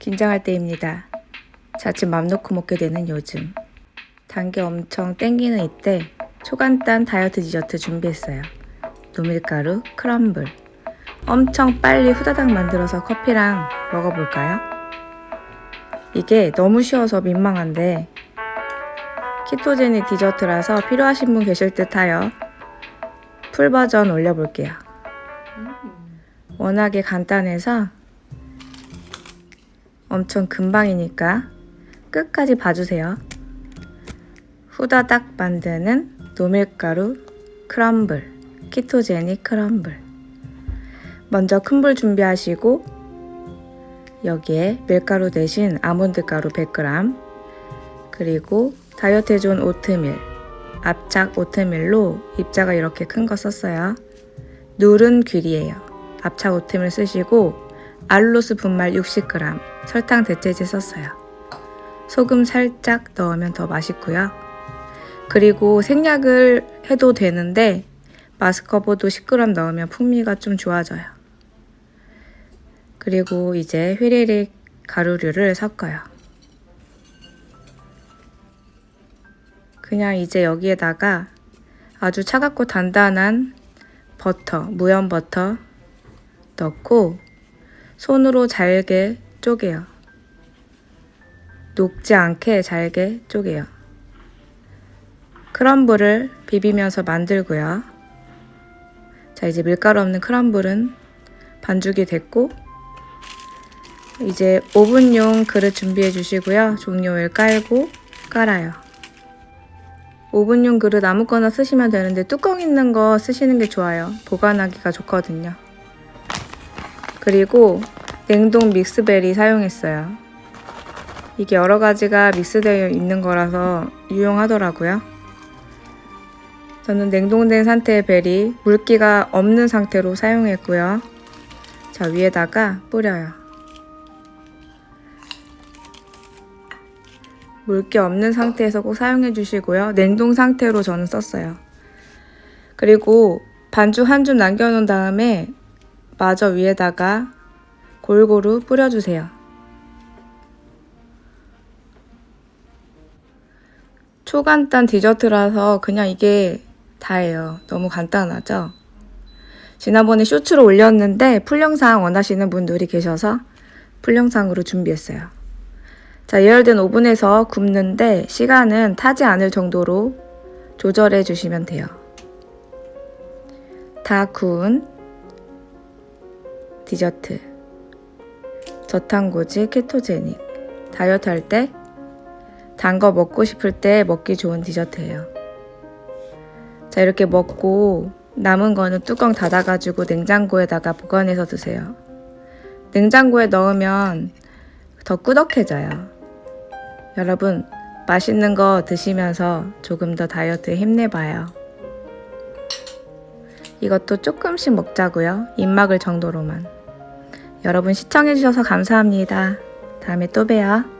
긴장할 때입니다. 자칫 맘 놓고 먹게 되는 요즘. 단 게 엄청 땡기는 이때 초간단 다이어트 디저트 준비했어요. 노밀가루 크럼블. 엄청 빨리 후다닥 만들어서 커피랑 먹어볼까요? 이게 너무 쉬워서 민망한데 키토제닉 디저트라서 필요하신 분 계실 듯 하여 풀 버전 올려볼게요. 워낙에 간단해서 엄청 금방이니까 끝까지 봐주세요. 후다닥 만드는 노밀가루 크럼블, 키토제닉 크럼블. 먼저 큰 불 준비하시고 여기에 밀가루 대신 아몬드 가루 100g 그리고 다이어트에 좋은 오트밀 압착 오트밀로 입자가 이렇게 큰 거 썼어요. 누른 귤이에요. 압착 오트밀 쓰시고 알로스 분말 60g 설탕 대체제 썼어요. 소금 살짝 넣으면 더 맛있고요. 그리고 생략을 해도 되는데 마스커버도 10g 넣으면 풍미가 좀 좋아져요. 그리고 이제 휘리릭 가루류를 섞어요. 그냥 이제 여기에다가 아주 차갑고 단단한 버터, 무염 버터 넣고 손으로 잘게 쪼개요. 녹지 않게 잘게 쪼개요. 크럼블을 비비면서 만들고요. 자, 이제 밀가루 없는 크럼블은 반죽이 됐고 이제 오븐용 그릇 준비해 주시고요. 종료를 깔고 깔아요. 오븐용 그릇 아무거나 쓰시면 되는데 뚜껑 있는 거 쓰시는 게 좋아요. 보관하기가 좋거든요. 그리고 냉동 믹스벨이 사용했어요. 이게 여러 가지가 믹스되어 있는 거라서 유용하더라고요. 저는 냉동된 상태의 벨이 물기가 없는 상태로 사용했고요. 자, 위에다가 뿌려요. 물기 없는 상태에서 꼭 사용해 주시고요. 냉동 상태로 저는 썼어요. 그리고 반죽 한 줌 남겨놓은 다음에 마저 위에다가 골고루 뿌려주세요. 초간단 디저트라서 그냥 이게 다예요. 너무 간단하죠? 지난번에 쇼츠로 올렸는데 풀영상 원하시는 분들이 계셔서 풀영상으로 준비했어요. 자, 예열된 오븐에서 굽는데 시간은 타지 않을 정도로 조절해 주시면 돼요. 다 구운 디저트. 저탄고지 케토제닉. 다이어트 할 때 단 거 먹고 싶을 때 먹기 좋은 디저트예요. 자, 이렇게 먹고 남은 거는 뚜껑 닫아가지고 냉장고에다가 보관해서 드세요. 냉장고에 넣으면 더 꾸덕해져요. 여러분, 맛있는 거 드시면서 조금 더 다이어트에 힘내봐요. 이것도 조금씩 먹자고요. 입 막을 정도로만. 여러분 시청해주셔서 감사합니다. 다음에 또 봬요.